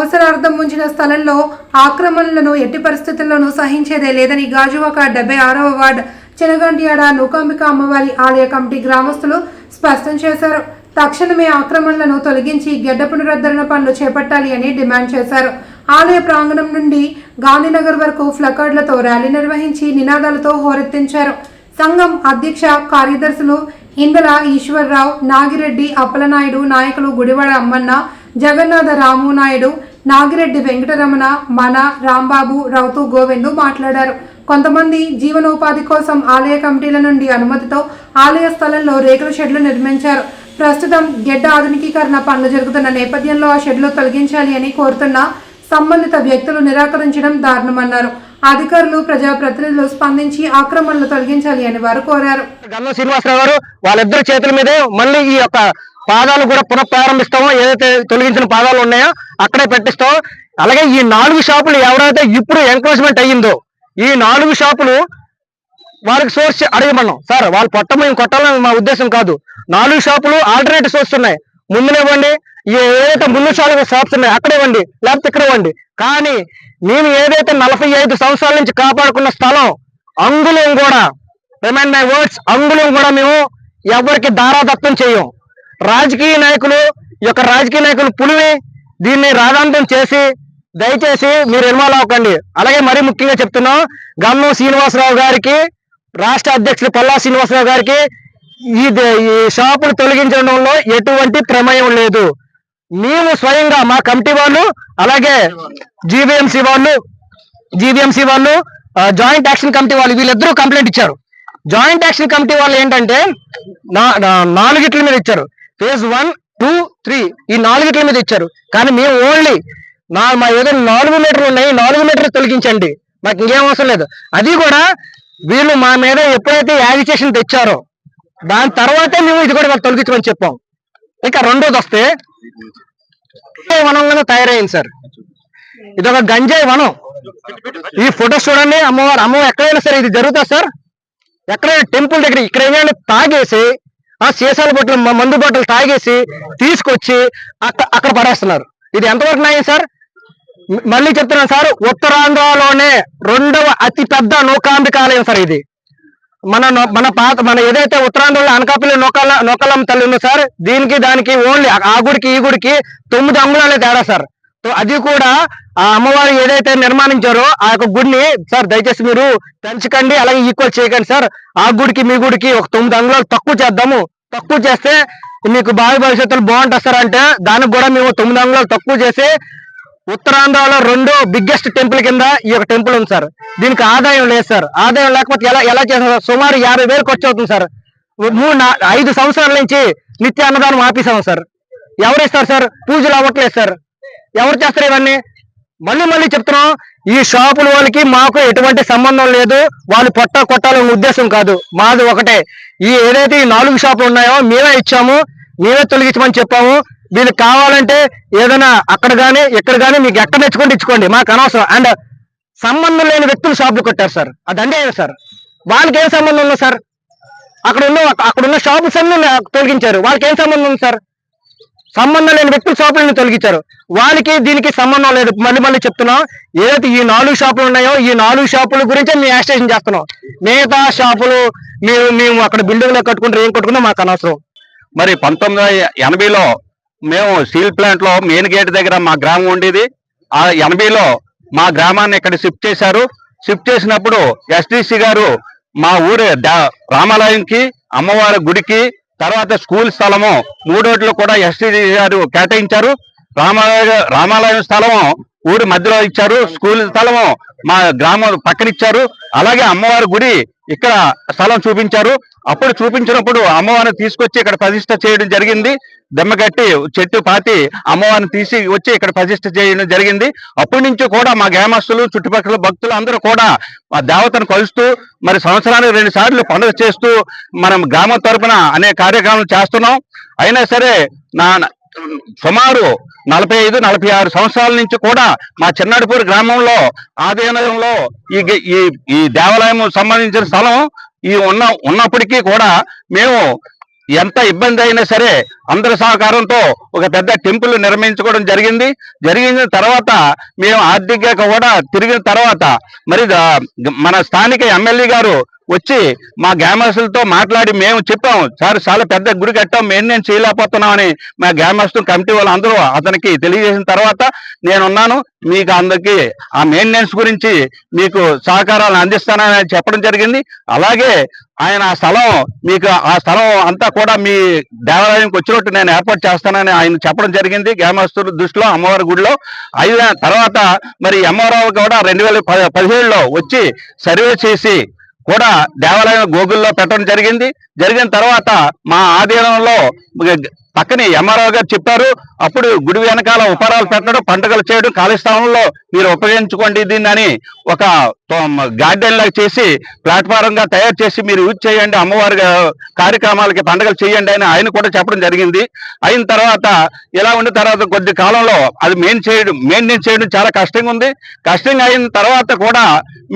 అవసరార్థం ఉంచిన స్థలంలో ఆక్రమణలను ఎట్టి పరిస్థితుల్లోనూ సహించేదే లేదని గాజువాక డెబ్బై ఆరవ వార్డు చినగంటియాడ నూకాంబిక అమ్మవారి ఆలయ కమిటీ గ్రామస్తులు స్పష్టం చేశారు. తక్షణమే ఆక్రమణలను తొలగించి గెడ్డ పునరుద్ధరణ పనులు చేపట్టాలి అని డిమాండ్ చేశారు. ఆలయ ప్రాంగణం నుండి గాంధీనగర్ వరకు ఫ్లకార్డులతో ర్యాలీ నిర్వహించి నినాదాలతో హోరెత్తించారు. సంఘం అధ్యక్ష కార్యదర్శులు ఇందల ఈశ్వర్రావు నాగిరెడ్డి అప్పలనాయుడు నాయకులు గుడివాడ అమ్మన్న జగన్నాథ రాము నాయుడు నాగిరెడ్డి వెంకటరమణ మన రాంబాబు రౌతు గోవిందు మాట్లాడారు. కొంతమంది జీవనోపాధి కోసం ఆలయ కమిటీల నుండి అనుమతితో ఆలయ స్థలంలో రేకుల షెడ్లు నిర్మించారు. ప్రస్తుతం గెడ్డ ఆధునికీకరణ పనులు జరుగుతున్న నేపథ్యంలో ఆ షెడ్లు తొలగించాలి అని కోరుతున్న సంబంధిత వ్యక్తులు నిరాకరించడం దారుణమన్నారు. అధికారులు ప్రజాప్రతినిధులు స్పందించి ఆక్రమణలు తొలగించాలి అని వారు కోరారు. గల్లం శ్రీనివాసరావు గారు వాళ్ళిద్దరు చేతుల మీదే మళ్ళీ ఈ యొక్క పాదాలు కూడా పునః ప్రారంభిస్తామో ఏదైతే తొలగించిన పాదాలు ఉన్నాయో అక్కడే పెట్టిస్తాం. అలాగే ఈ నాలుగు షాపులు ఎవరైతే ఇప్పుడు ఎంక్రోచ్మెంట్ అయ్యిందో ఈ నాలుగు షాపులు వారికి సోర్స్ అడగమన్నాం. సార్ వాళ్ళు పొట్ట మేము కొట్టాలని మా ఉద్దేశం కాదు. నాలుగు షాపులు ఆల్టర్నేటివ్ సోర్స్ ఉన్నాయి. ముందునివ్వండి ఏదైతే ముందు షాపు షాప్స్ ఉన్నాయి అక్కడ ఇవ్వండి. లేకపోతే ఇక్కడ ఇవ్వండి. కానీ మేము ఏదైతే నలభై ఐదు సంవత్సరాల నుంచి కాపాడుకున్న స్థలం అంగుళం కూడా రిమైండ్ మై వర్డ్స్ అంగుళం కూడా మేము ఎవరికి దారాదత్తం చేయం. రాజకీయ నాయకులు ఈ యొక్క రాజకీయ నాయకులు పులివి దీన్ని రాజాంతం చేసి దయచేసి మీరు ఇన్వాల్వ్ అవ్వకండి. అలాగే మరీ ముఖ్యంగా చెప్తున్నాం గమ్మం శ్రీనివాసరావు గారికి రాష్ట్ర అధ్యక్షుడు పల్లా శ్రీనివాసరావు గారికి ఈ ద- ఈ షాపులు తొలగించడంలో ఎటువంటి ప్రమేయం లేదు. మేము స్వయంగా మా కమిటీ వాళ్ళు అలాగే జీవీఎంసీ వాళ్ళు జీవీఎంసీ వాళ్ళు జాయింట్ యాక్షన్ కమిటీ వాళ్ళు వీళ్ళిద్దరూ కంప్లైంట్ ఇచ్చారు. జాయింట్ యాక్షన్ కమిటీ వాళ్ళు ఏంటంటే నా- నాలుగిట్ల మీద ఇచ్చారు. ఫేజ్ వన్ టూ త్రీ ఈ నాలుగిట్ల మీద ఇచ్చారు. కానీ మేము ఓన్లీ నా మా ఏదో నాలుగు మీటర్లు ఉన్నాయి. నాలుగు మీటర్లు తొలగించండి. మాకు ఇంకేం అవసరం లేదు. అది కూడా వీళ్ళు మా మీద ఎప్పుడైతే యాజిటేషన్ తెచ్చారో దాని తర్వాతే మేము ఇది కూడా మాకు తొలగించమని చెప్పాం. ఇంకా రెండోది వస్తే వనంగానే తయారైంది సార్. ఇది ఒక గంజాయి వనం. ఈ ఫొటోస్ చూడండి. అమ్మవారు అమ్మవారు ఎక్కడైనా సరే ఇది జరుగుతా సార్. ఎక్కడైనా టెంపుల్ దగ్గర ఇక్కడ ఏమైనా తాగేసి ఆ సీసాల బట్టలు మందు బట్టలు తాగేసి తీసుకొచ్చి అక్కడ పడేస్తున్నారు. ఇది ఎంతవరకు న్యాయం సార్? మళ్ళీ చెప్తున్నాను సార్ ఉత్తరాంధ్రలోనే రెండవ అతి పెద్ద నౌకాంబికాలయం సార్ ఇది. మన నో- మన పాత మన ఏదైతే ఉత్తరాంధ్రలో అనకాపల్లి నౌకాల నౌకాలమ్మ తల్లి ఉందో సార్ దీనికి దానికి ఓన్లీ ఆ గుడికి ఈ గుడికి తొమ్మిది అంగుళాలే తేడా సార్. అది కూడా ఆ అమ్మవారు ఏదైతే నిర్మాణించారో ఆ యొక్క గుడిని సార్ దయచేసి మీరు పెంచకండి అలాగే ఈక్వల్ చేయకండి సార్. ఆ గుడికి మీ గుడికి ఒక తొమ్మిది అంగుళాలు తక్కువ చేద్దాము. తక్కువ చేస్తే మీకు భావి భవిష్యత్తులో బాగుంటుంది సార్ అంటే దానికి కూడా మేము తొమ్మిది అంగుళాలు తక్కువ చేసి ఉత్తరాంధ్రలో రెండో బిగ్గెస్ట్ టెంపుల్ కింద ఈ యొక్క టెంపుల్ ఉంది సార్. దీనికి ఆదాయం లేదు సార్. ఆదాయం లేకపోతే ఎలా ఎలా చేస్తారు? సుమారు యాభై వేలు ఖర్చు అవుతుంది సార్. మూడు నా- ఐదు సంవత్సరాల నుంచి నిత్య అన్నదానం ఆపేసాం సార్. ఎవరు ఇస్తారు సార్? పూజలు అవ్వట్లేదు సార్. ఎవరు చేస్తారు ఇవన్నీ? మళ్ళీ మళ్ళీ చెప్తున్నాం ఈ షాపుల వాళ్ళకి మాకు ఎటువంటి సంబంధం లేదు. వాళ్ళు పొట్ట కొట్టాలనే ఉద్దేశం కాదు. మాది ఒకటే. ఈ ఏదైతే ఈ నాలుగు షాపులు ఉన్నాయో మేమే ఇచ్చాము మేమే తొలగించమని చెప్పాము. వీళ్ళు కావాలంటే ఏదైనా అక్కడ కానీ ఇక్కడ కానీ మీకు ఎక్కడ తెచ్చుకోండి ఇచ్చుకోండి. మాకు అనవసరం. అండ్ సంబంధం లేని వ్యక్తులు షాపులు కొట్టారు సార్. అది అన్యాయం సార్. వాళ్ళకి ఏం సంబంధం ఉంది సార్? అక్కడ ఉన్న అక్కడ ఉన్న షాపులు అన్ని తొలగించారు. వాళ్ళకి ఏం సంబంధం ఉంది సార్? సంబంధం లేని వ్యక్తులు షాపులను తొలగించారు. వాళ్ళకి దీనికి సంబంధం లేదు. మళ్ళీ మళ్ళీ చెప్తున్నాం ఏదైతే ఈ నాలుగు షాపులు ఉన్నాయో ఈ నాలుగు షాపుల గురించి మేము యాక్స్టేషన్ చేస్తున్నాం. మిగతా షాపులు మేము మేము అక్కడ బిల్డింగ్లో కట్టుకుంటే ఏం కట్టుకున్నా మాకు అనవసరం. మరి పంతొమ్మిది ఎనభైలో మేము స్టీల్ ప్లాంట్లో మెయిన్ గేట్ దగ్గర మా గ్రామం ఉండేది. ఆ ఎనభైలో మా గ్రామాన్ని ఇక్కడ షిఫ్ట్ చేశారు. షిఫ్ట్ చేసినప్పుడు ఎస్డిసి గారు మా ఊరి రామాలయంకి అమ్మవారి గుడికి తర్వాత స్కూల్ స్థలము మూడోట్లు కూడా ఎస్టీ గారు కేటాయించారు. రామాలయ రామాలయం స్థలము ఊరి మధ్యలో ఇచ్చారు స్కూల్ స్థలము మా గ్రామం పక్కన ఇచ్చారు అలాగే అమ్మవారి గుడి ఇక్కడ స్థలం చూపించారు. అప్పుడు చూపించినప్పుడు అమ్మవారిని తీసుకొచ్చి ఇక్కడ ప్రతిష్ట చేయడం జరిగింది. దెమ్మగట్టి చెట్టు పాతి అమ్మవారిని తీసి వచ్చి ఇక్కడ ప్రతిష్ట చేయడం జరిగింది. అప్పటి నుంచి కూడా మా గ్రామస్తులు చుట్టుపక్కల భక్తులు అందరూ కూడా ఆ దేవతను కలుస్తూ మరి సంవత్సరానికి రెండు సార్లు పండుగ చేస్తూ మనం గ్రామం తరపున అనేక కార్యక్రమాలు చేస్తున్నాం. అయినా సరే నా సుమారు నలభై ఐదు నలభై ఆరు సంవత్సరాల నుంచి కూడా మా చిన్నాడిపూర్ గ్రామంలో ఆధీనంలో ఈ ఈ ఈ దేవాలయం సంబంధించిన స్థలం ఈ ఉన్న ఉన్నప్పటికీ కూడా మేము ఎంత ఇబ్బంది అయినా సరే అందరి సహకారంతో ఒక పెద్ద టెంపుల్ నిర్మించుకోవడం జరిగింది. జరిగిన తర్వాత మేము ఆర్థికంగా కూడా తిరిగిన తర్వాత మరి మన స్థానిక ఎమ్మెల్యే గారు వచ్చి మా గ్రామస్తులతో మాట్లాడి మేము చెప్పాము సార్ చాలా పెద్ద గుడి కట్టాం మెయింటెనెన్స్ చేయలేకపోతున్నామని మా గ్రామస్తులు కమిటీ వాళ్ళు అందరూ అతనికి తెలియజేసిన తర్వాత నేనున్నాను. మీకు అందరికి ఆ మెయింటెనెన్స్ గురించి మీకు సహకారాలు అందిస్తానని చెప్పడం జరిగింది. అలాగే ఆయన ఆ స్థలం మీకు ఆ స్థలం అంతా కూడా మీ దేవాలయంకి వచ్చినట్టు నేను ఏర్పాటు చేస్తానని ఆయన చెప్పడం జరిగింది. గ్రామస్తుల దృష్టిలో అమ్మవారి గుడిలో. అయిన తర్వాత మరి అమ్మవారు కూడా రెండు వేల పదిహేడులో వచ్చి సర్వే చేసి కూడా దేవాలయం గోగుల్లో పెట్టడం జరిగింది. జరిగిన తర్వాత మా ఆధీనంలో పక్కనే ఎంఆర్ఓ గారు చెప్పారు అప్పుడు గుడి వెనకాల ఉపహారాలు పెట్టడం పండుగలు చేయడం ఖాళీ స్థలంలో మీరు ఉపయోగించుకోండి దీన్ని అని ఒక గార్డెన్ లాగా చేసి ప్లాట్ఫారం గా తయారు చేసి మీరు యూజ్ చేయండి అమ్మవారి కార్యక్రమాలకి పండుగలు చేయండి అని ఆయన కూడా చెప్పడం జరిగింది. అయిన తర్వాత ఇలా ఉన్న తర్వాత కొద్ది కాలంలో అది మెయిన్ చేయడం మెయింటైన్ చేయడం చాలా కష్టంగా ఉంది. కష్టంగా అయిన తర్వాత కూడా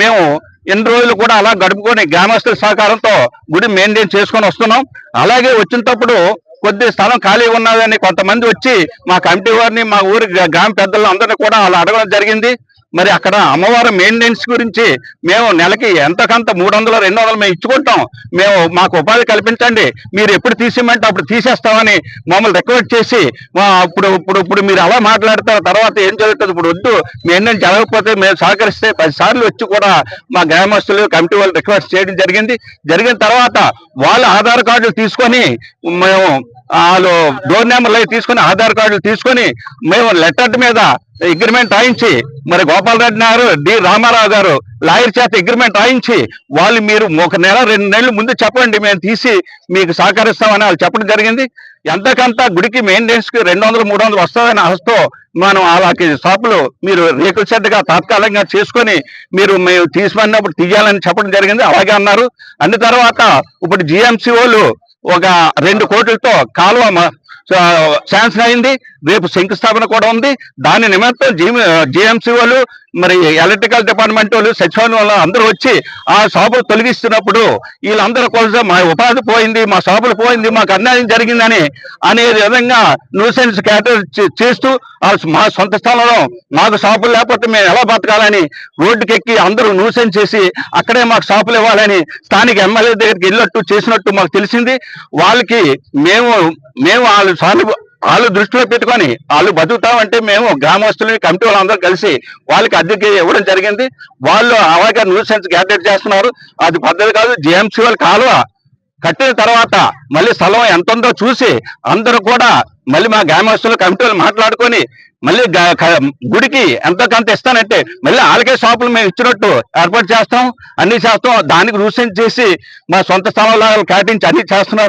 మేము ఎన్ని రోజులు కూడా అలా గడుపుకొని గ్రామస్తుల సహకారంతో గుడి మెయింటైన్ చేసుకొని వస్తున్నాం. అలాగే వచ్చినప్పుడు కొద్ది స్థలం ఖాళీ ఉన్నదని కొంతమంది వచ్చి మా కమిటీ వారిని మా ఊరి గ్రామ పెద్దలను అందరినీ కూడా అలా అడగడం జరిగింది. మరి అక్కడ అమ్మవారి మెయింటెనెన్స్ గురించి మేము నెలకి ఎంతకంత మూడు వందలు రెండు వందలు మేము ఇచ్చుకుంటాం. మేము మాకు ఉపాధి కల్పించండి. మీరు ఎప్పుడు తీసేయమంటే అప్పుడు తీసేస్తామని మమ్మల్ని రిక్వెస్ట్ చేసి మా ఇప్పుడు ఇప్పుడు ఇప్పుడు మీరు అలా మాట్లాడతారు తర్వాత ఏం జరుగుతుంది ఇప్పుడు వద్దు మెయింటెనెన్స్ జరగకపోతే మేము సహకరిస్తే పది సార్లు వచ్చి కూడా మా గ్రామస్తులు కమిటీ వాళ్ళు రిక్వెస్ట్ చేయడం జరిగింది. జరిగిన తర్వాత వాళ్ళ ఆధార్ కార్డులు తీసుకొని మేము వాళ్ళు డోర్ నెంబర్లు అవి తీసుకొని ఆధార్ కార్డులు తీసుకొని మేము లెటర్ మీద అగ్రిమెంట్ రాయించి మరి గోపాలరెడ్డి గారు డి రామారావు గారు లాయర్ చేత అగ్రిమెంట్ రాయించి వాళ్ళు మీరు ఒక నెల రెండు నెలలు ముందు చెప్పండి మేము తీసి మీకు సహకరిస్తామని వాళ్ళు చెప్పడం జరిగింది. ఎంతకంత గుడికి మెయింటెనెన్స్కి రెండు వందలు మూడు వందలు వస్తుందని ఆశతో మనం అలాంటి షాపులు మీరు రేకుల షెడ్గా తాత్కాలికంగా చేసుకొని మీరు మేము తీసుకున్నప్పుడు తీయాలని చెప్పడం జరిగింది. అలాగే అన్నారు. అందు తర్వాత ఇప్పుడు జిఎంసీ వాళ్ళు ఒక రెండు కోట్లతో కాలువ శాంక్షన్ అయింది. రేపు శంకుస్థాపన కూడా ఉంది. దాని నిమిత్తం జిఎంసీ వాళ్ళు మరి ఎలక్ట్రికల్ డిపార్ట్మెంట్ వాళ్ళు సచివాలయం వాళ్ళు అందరూ వచ్చి ఆ షాపులు తొలగిస్తున్నప్పుడు వీళ్ళందరూ కోసం మా ఉపాధి పోయింది మా షాపులు పోయింది మాకు అన్యాయం జరిగిందని అనే విధంగా న్యూసెన్స్ క్యాటర్ చేస్తూ మా సొంత స్థలంలో మాకు షాపులు లేకపోతే మేము ఎలా బతకాలని రోడ్డుకెక్కి అందరూ న్యూసెన్స్ చేసి అక్కడే మాకు షాపులు ఇవ్వాలని స్థానిక ఎమ్మెల్యే దగ్గరికి వెళ్ళినట్టు చేసినట్టు మాకు తెలిసింది. వాళ్ళకి మేము మేము వాళ్ళు సాను వాళ్ళు దృష్టిలో పెట్టుకొని వాళ్ళు బతుకుతామంటే మేము గ్రామస్తులని కమిటీ వాళ్ళందరూ కలిసి వాళ్ళకి అద్దెకి ఇవ్వడం జరిగింది. వాళ్ళు అలాగే న్యూసెన్స్ గ్యాదర్ చేస్తున్నారు. అది పద్ధతి కాదు. జేఎంసీ వాళ్ళు కాలువ కట్టిన తర్వాత మళ్ళీ స్థలం ఎంత ఉందో చూసి అందరూ కూడా మళ్ళీ మా గ్రామస్తులు కమిటీలు మాట్లాడుకొని మళ్ళీ గుడికి ఎంతో కొంత ఇస్తానంటే మళ్ళీ వాళ్ళకే షాపులు మేము ఇచ్చినట్టు ఏర్పాటు చేస్తాం. అన్ని చేస్తాం. దానికి రూసెన్స్ చేసి మా సొంత స్థలంలో కేటాయించి అన్ని చేస్తున్నారు.